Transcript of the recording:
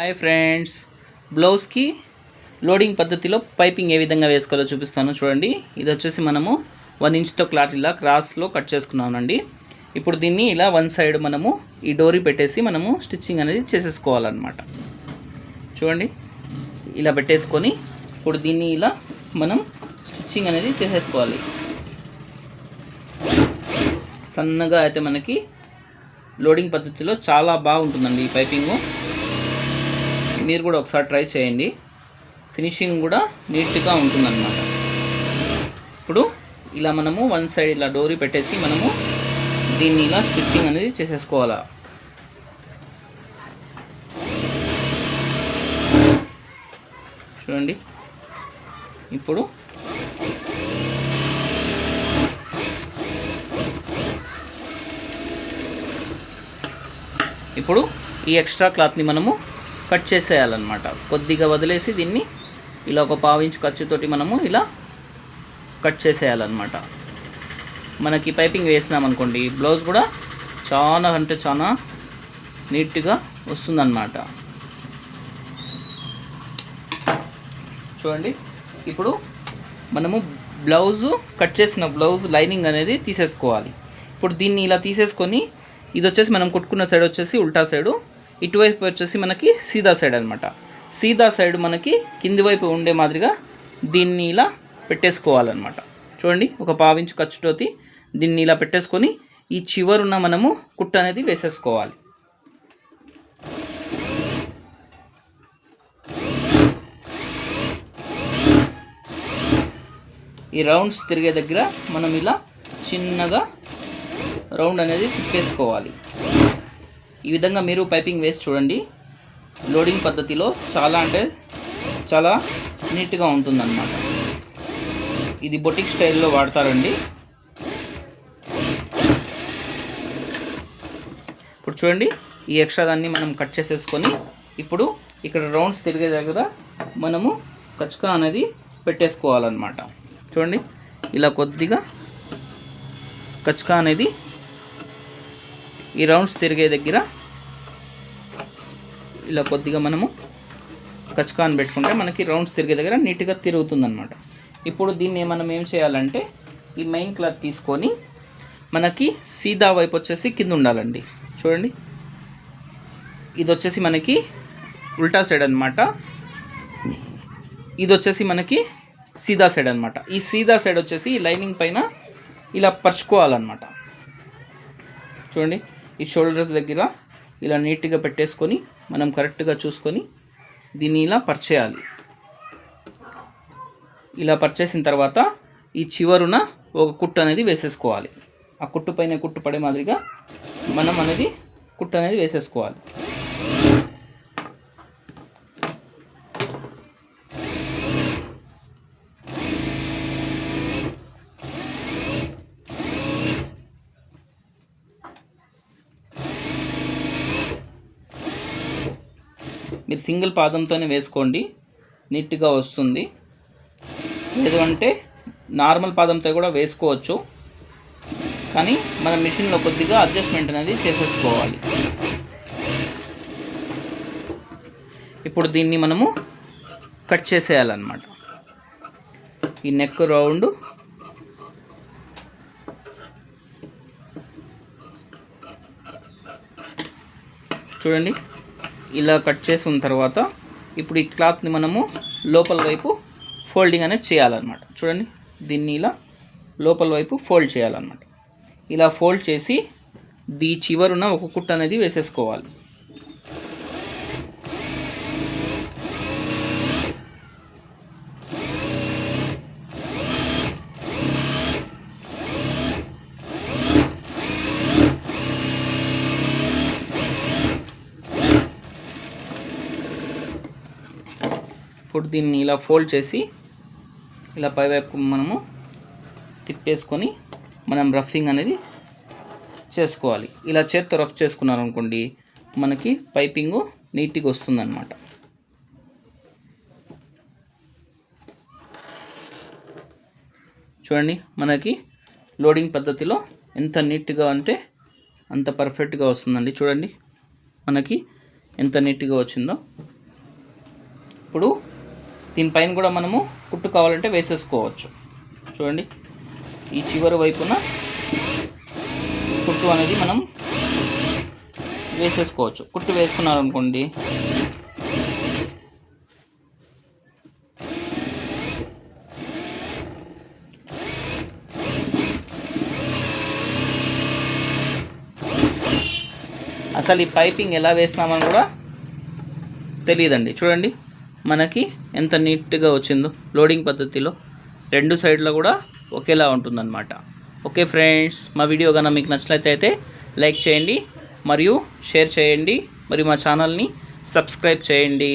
Hi friends బ్లౌజ్కి loading పద్ధతిలో piping ఏ విధంగా వేసుకోవాలో చూపిస్తాను. చూడండి. ఇది వచ్చేసి మనము వన్ ఇంచ్తో క్లాత్ ఇలా క్రాస్లో కట్ చేసుకున్నామండి. ఇప్పుడు దీన్ని ఇలా వన్ సైడ్ మనము ఈ డోరీ పెట్టేసి మనము స్టిచ్చింగ్ అనేది చేసేసుకోవాలన్నమాట. చూడండి. ఇలా పెట్టేసుకొని ఇప్పుడు దీన్ని ఇలా మనం స్టిచ్చింగ్ అనేది చేసేసుకోవాలి. సన్నగా అయితే మనకి లోడింగ్ పద్ధతిలో చాలా బాగుంటుందండి ఈ పైపింగు మీరు కూడా ఒకసారి ట్రై చేయండి. ఫినిషింగ్ కూడా నీట్గా ఉంటుందన్నమాట. ఇప్పుడు ఇలా మనము వన్ సైడ్ ఇలా డోరీ పెట్టేసి మనము దీన్ని ఇలా స్టిచ్చింగ్ అనేది చేసేసుకోవాలా. చూడండి. ఇప్పుడు ఇప్పుడు ఈ ఎక్స్ట్రా క్లాత్ని మనము కట్ చేసేయాలన్నమాట. కొద్దిగా వదిలేసి దీన్ని ఇలా ఒక పావించు ఖర్చుతోటి మనము ఇలా కట్ చేసేయాలన్నమాట. మనకి పైపింగ్ వేసినామనుకోండి బ్లౌజ్ కూడా చాలా అంటే చాలా నీట్గా వస్తుందన్నమాట. చూడండి ఇప్పుడు మనము బ్లౌజు కట్ చేసిన బ్లౌజ్ లైనింగ్ అనేది తీసేసుకోవాలి. ఇప్పుడు దీన్ని ఇలా తీసేసుకొని ఇది వచ్చేసి మనం కుట్టుకున్న సైడ్ వచ్చేసి ఉల్టా సైడు ఇటువైపు వచ్చేసి మనకి సీదా సైడ్ అనమాట సీదా సైడ్ మనకి కింది వైపు ఉండే మాదిరిగా దీన్ని ఇలా పెట్టేసుకోవాలన్నమాట. చూడండి ఒక పావించు ఖర్చుతోటి దీన్ని ఇలా పెట్టేసుకొని ఈ చివరున్న మనము కుట్ట అనేది వేసేసుకోవాలి. ఈ రౌండ్స్ తిరిగే దగ్గర మనం ఇలా చిన్నగా రౌండ్ అనేది తిప్పేసుకోవాలి. ఈ విధంగా మీరు పైపింగ్ వేసి చూడండి. లోడింగ్ పద్ధతిలో చాలా అంటే చాలా నీట్గా ఉంటుందన్నమాట. ఇది బొటిక్ స్టైల్లో వాడతారండి. ఇప్పుడు చూడండి ఈ ఎక్స్ట్రా దాన్ని మనం కట్ చేసేసుకొని ఇప్పుడు ఇక్కడ రౌండ్స్ తిరిగే దగ్గర మనము కచ్కా అనేది పెట్టేసుకోవాలన్నమాట. చూడండి ఇలా కొద్దిగా కచ్కా అనేది ఈ రౌండ్స్ తిరిగే దగ్గర ఇలా కొద్దిగా మనము కచ్కాన్ పెట్టుకుంటే మనకి రౌండ్స్ తిరిగే దగ్గర నీట్గా తిరుగుతుందనమాట ఇప్పుడు దీన్ని మనం ఏం చేయాలంటే ఈ మెయిన్ క్లాత్ తీసుకొని మనకి సీదా వైపు వచ్చేసి కింద ఉండాలండి. చూడండి. ఇది వచ్చేసి మనకి ఉల్టా సైడ్ అనమాట ఇది వచ్చేసి మనకి సీదా సైడ్ అనమాట ఈ సీదా సైడ్ వచ్చేసి లైనింగ్ పైన ఇలా పరుచుకోవాలన్నమాట. చూడండి. ఈ షోల్డర్స్ దగ్గర ఇలా నీట్గా పెట్టేసుకొని మనం కరెక్ట్గా చూసుకొని దీన్ని ఇలా పరిచేయాలి ఇలా పరిచేసిన తర్వాత ఈ చివరున ఒక కుట్టు అనేది వేసేసుకోవాలి. ఆ కుట్టు పైన కుట్టు పడే మాదిరిగా మనం అనేది కుట్టు అనేది వేసేసుకోవాలి. మీరు సింగిల్ పాదంతోనే వేసుకోండి. నీట్గా వస్తుంది. లేదు అంటే నార్మల్ పాదంతో కూడా వేసుకోవచ్చు. కానీ మన మిషన్లో కొద్దిగా అడ్జస్ట్మెంట్ అనేది చేసేసుకోవాలి. ఇప్పుడు దీన్ని మనము కట్ చేసేయాలన్నమాట. ఈ నెక్ రౌండ్ చూడండి. ఇలా కట్ చేసిన తర్వాత ఇప్పుడు ఈ క్లాత్ని మనము లోపల వైపు ఫోల్డింగ్ అనేది చేయాలన్నమాట. చూడండి దీన్ని ఇలా లోపల వైపు ఫోల్డ్ చేయాలన్నమాట. ఇలా ఫోల్డ్ చేసి దీ చివరున ఒక కుట్ట అనేది వేసేసుకోవాలి. ఇప్పుడు దీన్ని ఇలా ఫోల్డ్ చేసి ఇలా పైవైపు మనము తిప్పేసుకొని మనం రఫింగ్ అనేది చేసుకోవాలి. ఇలా చేత్తో రఫ్ చేసుకున్నారనుకోండి మనకి పైపింగు నీట్గా వస్తుందన్నమాట. చూడండి మనకి లోడింగ్ పద్ధతిలో ఎంత నీట్గా అంటే అంత పర్ఫెక్ట్గా వస్తుందండి. చూడండి మనకి ఎంత నీట్గా వచ్చిందో. ఇప్పుడు దీనిపైన కూడా మనము కుట్టు కావాలంటే వేసేసుకోవచ్చు. చూడండి. ఈ చివరి వైపున కుట్టు అనేది మనం వేసేసుకోవచ్చు. కుట్టు వేసుకున్నారనుకోండి. అసలు ఈ పైపింగ్ ఎలా వేసినామని కూడా తెలియదండి. చూడండి. మనకి ఎంత నీట్గా వచ్చిందో లోడింగ్ పద్ధతిలో రెండు సైడ్లో కూడా ఒకేలా ఉంటుందన్నమాట. ఓకే ఫ్రెండ్స్ మా వీడియో కన్నా మీకు నచ్చినట్లయితే అయితే లైక్ చేయండి మరియు షేర్ చేయండి మరియు మా ఛానల్ని సబ్స్క్రైబ్ చేయండి.